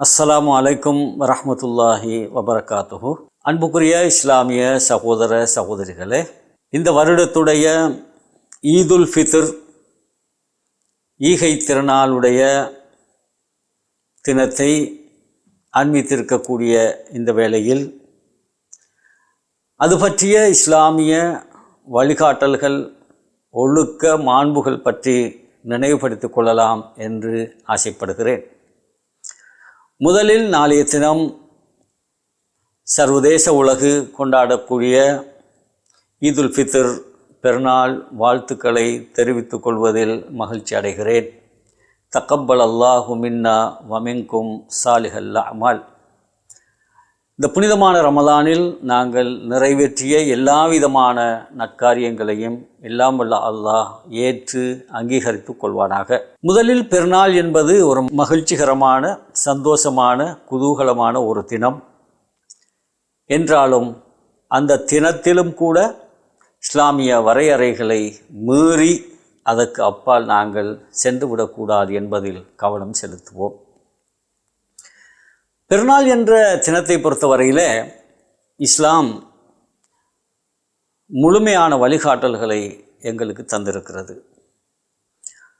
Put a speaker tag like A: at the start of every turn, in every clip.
A: அஸ்ஸலாமு அலைக்கும் வரமத்துல்லாஹி வபரகாத்துஹு. அன்புக்குரிய இஸ்லாமிய சகோதர சகோதரிகளே இந்த வருடத்துடைய ஈதுல் ஃபித்ர் ஈகை திருநாளுடைய தினத்தை அண்மித்திருக்கக்கூடிய இந்த வேளையில் அது பற்றிய இஸ்லாமிய வழிகாட்டல்கள் ஒழுக்க மாண்புகள் பற்றி நினைவுபடுத்திக் கொள்ளலாம் என்று ஆசைப்படுகிறேன். முதலில் நாளைய தினம் சர்வதேச உலகு கொண்டாடக்கூடிய ஈதுல் ஃபித்ர் பெருநாள் வாழ்த்துக்களை தெரிவித்துக் கொள்வதில் மகிழ்ச்சி அடைகிறேன். தக்கப்பல் அல்லாஹு மின்னா வமிங்கும் சாலிஹல்ல அமால். இந்த புனிதமான ரமலானில் நாங்கள் நிறைவேற்றிய எல்லா விதமான நற்காரியங்களையும் எல்லாம் வல்ல அல்லாஹ் ஏற்று அங்கீகரித்து கொள்வானாக. முதலில் பெருநாள் என்பது ஒரு மகிழ்ச்சிகரமான சந்தோஷமான குதூகலமான ஒரு தினம். என்றாலும் அந்த தினத்திலும் கூட இஸ்லாமிய வரையறைகளை மீறி அதற்கு அப்பால் நாங்கள் சென்று விடக்கூடாது என்பதில் கவனம் செலுத்துவோம். பெருநாள் என்ற தினத்தை பொறுத்தவரையில் இஸ்லாம் முழுமையான வழிகாட்டல்களை எங்களுக்கு தந்திருக்கிறது.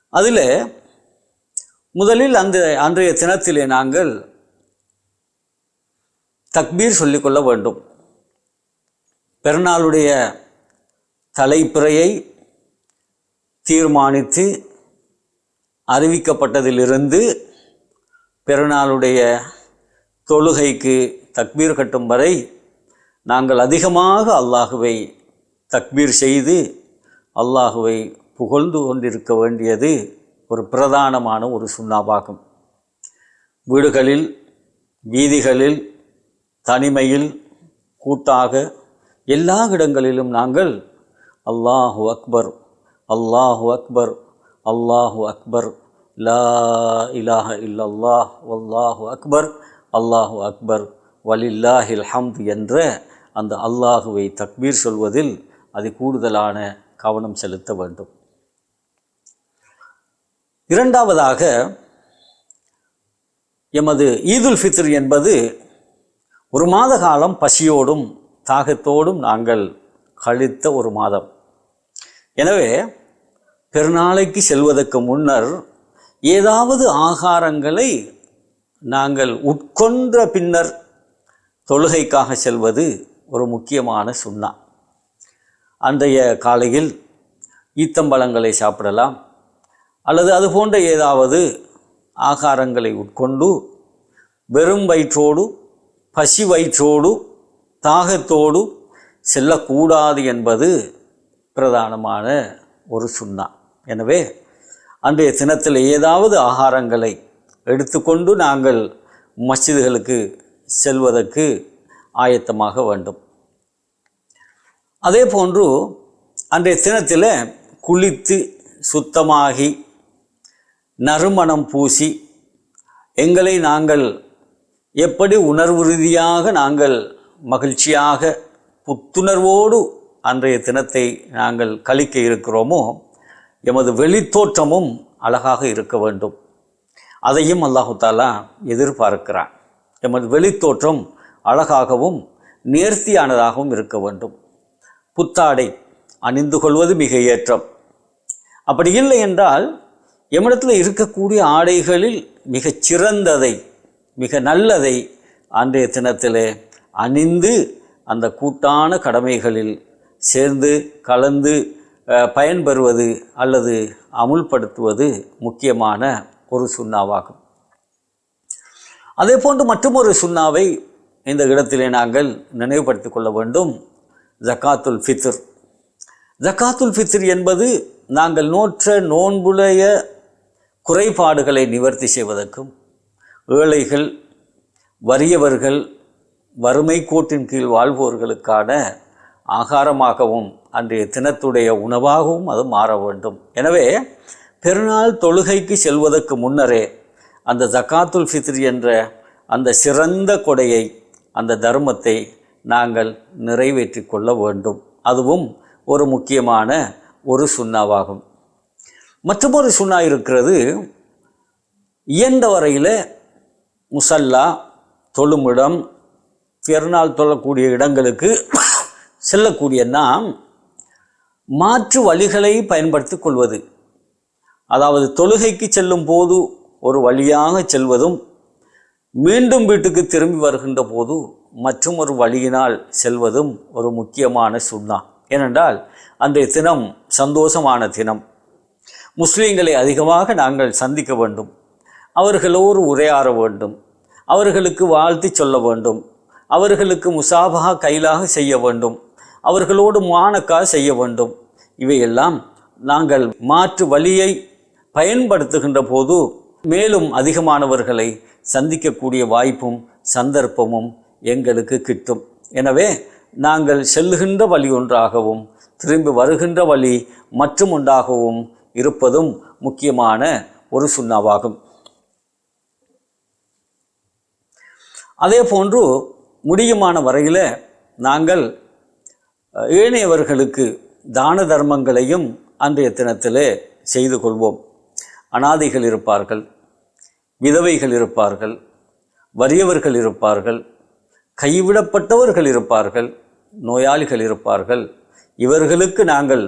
A: அதில் முதலில் அந்த அன்றைய தினத்திலே நாங்கள் தக்பீர் சொல்லிக்கொள்ள வேண்டும். பெருநாளுடைய தலைப்பிறையை தீர்மானித்து அறிவிக்கப்பட்டதிலிருந்து பெருநாளுடைய தொழுகைக்கு தக்பீர் கட்டும் வரை நாங்கள் அதிகமாக அல்லாஹுவை தக்பீர் செய்து அல்லாஹுவை புகழ்ந்து கொண்டிருக்க வேண்டியது ஒரு பிரதானமான ஒரு சுண்ணாவாகும் வீடுகளில் வீதிகளில் தனிமையில் கூட்டாக எல்லா இடங்களிலும் நாங்கள் அல்லாஹு அக்பர் அல்லாஹு அக்பர் அல்லாஹு அக்பர் லா இலாஹ இல்லல்லாஹ் வல்லாஹு அக்பர் அல்லாஹு அக்பர் வலில்லாஹில் ஹம்த் என்ற அந்த அல்லாஹுவை தக்பீர் சொல்வதில் அது கூடுதலான கவனம் செலுத்த வேண்டும். இரண்டாவதாக எமது ஈதுல் ஃபித்ர் என்பது ஒரு மாத காலம் பசியோடும் தாகத்தோடும் நாங்கள் கழித்த ஒரு மாதம். எனவே பெருநாளைக்கு செல்வதற்கு முன்னர் ஏதாவது ஆகாரங்களை நாங்கள் உட்கொன்ற பின்னர் தொழுகைக்காக செல்வது ஒரு முக்கியமான சுண்ணா. அன்றைய காலையில் ஈத்தம்பழங்களை சாப்பிடலாம். அல்லது அது போன்ற ஏதாவது ஆகாரங்களை உட்கொண்டு வெறும் வயிற்றோடு பசி வயிற்றோடு தாகத்தோடு செல்லக்கூடாது என்பது பிரதானமான ஒரு சுண்ணா. எனவே அன்றைய தினத்தில் ஏதாவது ஆகாரங்களை எடுத்துக்கொண்டு நாங்கள் மஸ்ஜிதுகளுக்கு செல்வதற்கு ஆயத்தமாக வேண்டும். அதே போன்று அன்றைய தினத்தில் குளித்து சுத்தமாகி நறுமணம் பூசி எங்களை நாங்கள் எப்படி உணர்வு ரீதியாக நாங்கள் மகிழ்ச்சியாக புத்துணர்வோடு அன்றைய தினத்தை நாங்கள் கழிக்க இருக்கிறோமோ எமது வெளித்தோற்றமும் அழகாக இருக்க வேண்டும். அதையும் அல்லாஹுத்தாலா எதிர்பார்க்கிறான். எமது வெளித்தோற்றம் அழகாகவும் நேர்த்தியானதாகவும் இருக்க வேண்டும். புத்தாடை அணிந்து கொள்வது மிக ஏற்றம். அப்படி இல்லை என்றால் எம்மிடத்தில் இருக்கக்கூடிய ஆடைகளில் மிகச் சிறந்ததை மிக நல்லதை அன்றைய தினத்திலே அணிந்து அந்த கூட்டான கடமைகளில் சேர்ந்து கலந்து பயன்பெறுவது அல்லது அமுல்படுத்துவது முக்கியமான ஒரு சுண்ணாவாகும். அதே போன்று மற்றொரு சுண்ணாவை இந்த இடத்திலே நாங்கள் நினைவுபடுத்திக் கொள்ள வேண்டும். ஜக்காத்துல் ஃபித்ர். ஜக்காத்துல் ஃபித்ர் என்பது நாங்கள் நோற்ற நோன்புடைய குறைபாடுகளை நிவர்த்தி செய்வதற்கும் ஏழைகள் வறியவர்கள் வறுமை கோட்டின் கீழ் வாழ்வோர்களுக்கான ஆகாரமாகவும் அன்றைய தினத்துடைய உணவாகவும் அது மாற வேண்டும். எனவே பெருநாள் தொழுகைக்கு செல்வதற்கு முன்னரே அந்த ஜக்காத்துல் ஃபித்ரி என்ற அந்த சிறந்த கொடையை அந்த தர்மத்தை நாங்கள் நிறைவேற்றி கொள்ள வேண்டும். அதுவும் ஒரு முக்கியமான ஒரு சுண்ணாவாகும் மற்றொரு சுண்ணா இருக்கிறது இயன்ற வரையில் முசல்லா தொழுமிடம் பெருநாள் தொழக்கூடிய இடங்களுக்கு செல்லக்கூடிய நாம் மாற்று வழிகளை பயன்படுத்தி கொள்வது. அதாவது தொழுகைக்கு செல்லும் போது ஒரு வழியாக செல்வதும் மீண்டும் வீட்டுக்கு திரும்பி வருகின்ற போது மற்றும் ஒரு வழியினால் செல்வதும் ஒரு முக்கியமான சுண்ணா. ஏனென்றால் அன்றைய தினம் சந்தோஷமான தினம். முஸ்லீம்களை அதிகமாக நாங்கள் சந்திக்க வேண்டும். அவர்களோடு உரையாற வேண்டும். அவர்களுக்கு வாழ்த்து சொல்ல வேண்டும். அவர்களுக்கு முசாபா கைலாக செய்ய வேண்டும். அவர்களோடு மானக்கா செய்ய வேண்டும். இவையெல்லாம் நாங்கள் மாற்று வழியை பயன்படுத்துகின்ற போது மேலும் அதிகமானவர்களை சந்திக்கக்கூடிய வாய்ப்பும் சந்தர்ப்பமும் எங்களுக்கு கிட்டும். எனவே நாங்கள் செல்லுகின்ற வழி ஒன்றாகவும் திரும்பி வருகின்ற வழி மற்றும் ஒன்றாகவும் இருப்பதும் முக்கியமான ஒரு சுண்ணாவாகும். அதே போன்று முடியுமான வரையில் நாங்கள் ஏனையவர்களுக்கு தான தர்மங்களையும் அன்றைய தினத்திலே செய்து கொள்வோம். அனாதைகள் இருப்பார்கள் விதவைகள் இருப்பார்கள் வறியவர்கள் இருப்பார்கள் கைவிடப்பட்டவர்கள் இருப்பார்கள் நோயாளிகள் இருப்பார்கள். இவர்களுக்கு நாங்கள்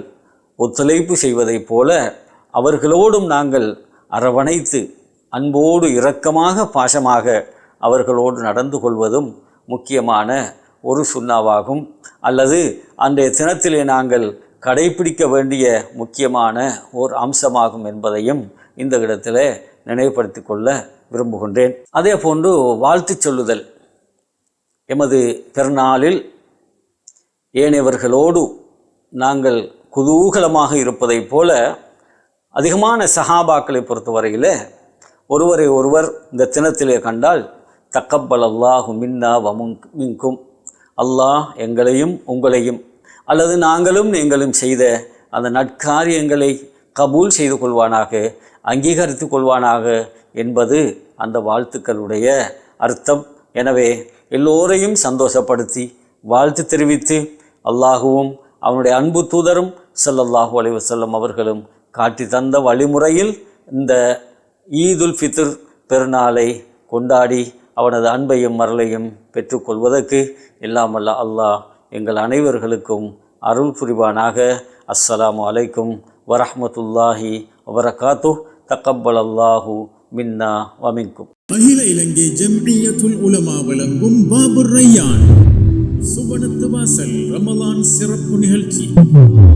A: ஒத்துழைப்பு செய்வதைப் போல அவர்களோடும் நாங்கள் அரவணைத்து அன்போடு இரக்கமாக பாசமாக அவர்களோடு நடந்து கொள்வதும் முக்கியமான ஒரு சுண்ணாவாகும். அல்லது அன்றைய தினத்திலே நாங்கள் கடைபிடிக்க வேண்டிய முக்கியமான ஓர் அம்சமாகும் என்பதையும் இந்த இடத்துல நினைவுபடுத்தி கொள்ள விரும்புகின்றேன். அதே போன்று வாழ்த்துச் சொல்லுதல். எமது பிறநாளில் ஏனையவர்களோடு நாங்கள் குதூகலமாக இருப்பதைப் போல அதிகமான சஹாபாக்களை பொறுத்தவரையில் ஒருவரை ஒருவர் இந்த தினத்திலே கண்டால் தக்கப்பல் அல்லாஹு மின்னா வமுங் மின்கும். அல்லாஹ் எங்களையும் உங்களையும் அல்லது நாங்களும் நீங்களும் செய்த அந்த நற்காரியங்களை கபூல் செய்து கொள்வானாக அங்கீகரித்து கொள்வானாக என்பது அந்த வாழ்த்துக்களுடைய அர்த்தம். எனவே எல்லோரையும் சந்தோஷப்படுத்தி வாழ்த்து தெரிவித்து அல்லாஹுவும் அவனுடைய அன்பு தூதரும் சல்லல்லாஹு அலைஹி வஸல்லம் அவர்களும் காட்டி தந்த வழிமுறையில் இந்த ஈதுல் ஃபித்ர் பெருநாளை கொண்டாடி அவனது அன்பையும் மரலையும் பெற்றுக்கொள்வதற்கு இல்லாமல்ல அல்லாஹ் எங்கள் அனைவர்களுக்கும் அருள் புரிவானாக. அஸ்ஸலாமு அலைக்கும் ورحمة الله وبركاته تقبل الله منا
B: ومنكم مہیل الانگے جمعیت العلماء ولنگم باب الریان سبنت واسل رمضان سرپ نہلچی